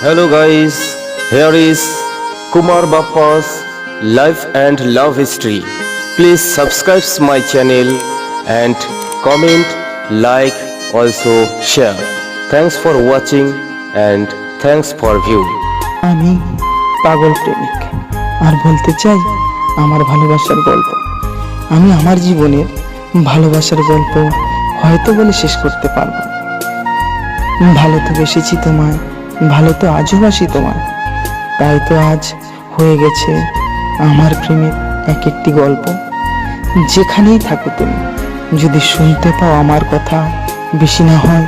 Hello guys, here is Kumar Bappa's life and love history. Please subscribe my channel and comment, like, also share. Thanks for watching and thanks for view. আমি পাগল প্রেমিক আর বলতে চাই আমার ভালোবাসার গল্প আমি আমার জীবনের ভালোবাসার গল্প হয়তো বলে শেষ করতে পারব ভালো তো বেসেছি তোমায় ভালো তো আজও বাসি তোমায় তাই তো আজ হয়ে গেছে আমার প্রেমের এক একটি গল্প। যেখানেই থাকো তুমি, যদি শুনতে পাও আমার কথা, বেশি না হয়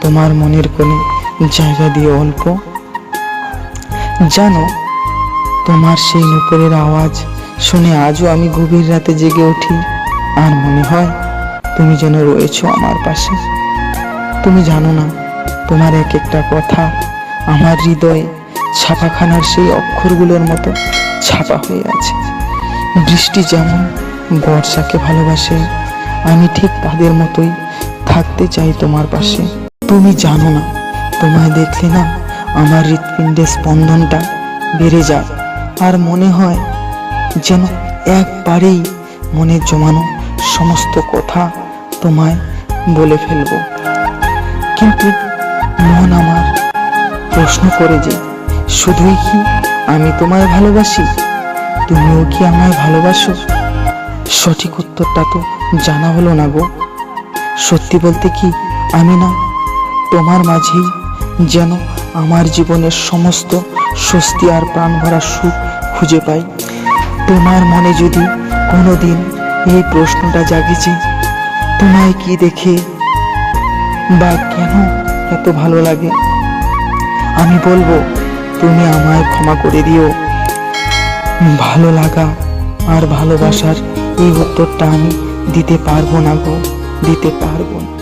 তোমার মনের কোণে জায়গা দিয়ে অল্প। জানো, তোমার সেই নুপুরের আওয়াজ শুনে আজও আমি গভীর রাতে জেগে উঠি। আর মনে হয় তুমি যেন রয়েছো আমার পাশে। তুমি জানো না, তোমার এক একটা কথা আমার হৃদয়ে ছাপাখানার সেই অক্ষরগুলোর মতো ছাপা হয়ে আছে। বৃষ্টি যেমন বর্ষাকে ভালোবাসে, আমি ঠিক তাদের মতোই থাকতে চাই তোমার পাশে। তুমি জানো না, তোমায় দেখলে না আমার হৃৎপিণ্ডের স্পন্দনটা বেড়ে যায়, আর মনে হয় যেন একবারেই মনে জমানো সমস্ত কথা তোমায় বলে ফেলব। কিন্তু মন আমার প্রশ্ন করে যে, শুধুই কি আমি তোমায় ভালোবাসি? তুমিও কি আমায় ভালোবাসো? সঠিক উত্তরটা তো জানা হলো না গো। সত্যি বলতে কি আমি না, তোমার মাঝেই যেন আমার জীবনের সমস্ত স্বস্তি আর প্রাণ ভরা সুখ খুঁজে পাই। তোমার মনে যদি কোনোদিন এই প্রশ্নটা জাগেছে, তোমায় কি দেখে বা কেন এত ভালো লাগে? আমি বলব, তুমি আমায় ক্ষমা করে দিও। ভালো লাগা আর ভালোবাসার এই উত্তরটা আমি দিতে পারব না গো, দিতে পারব না।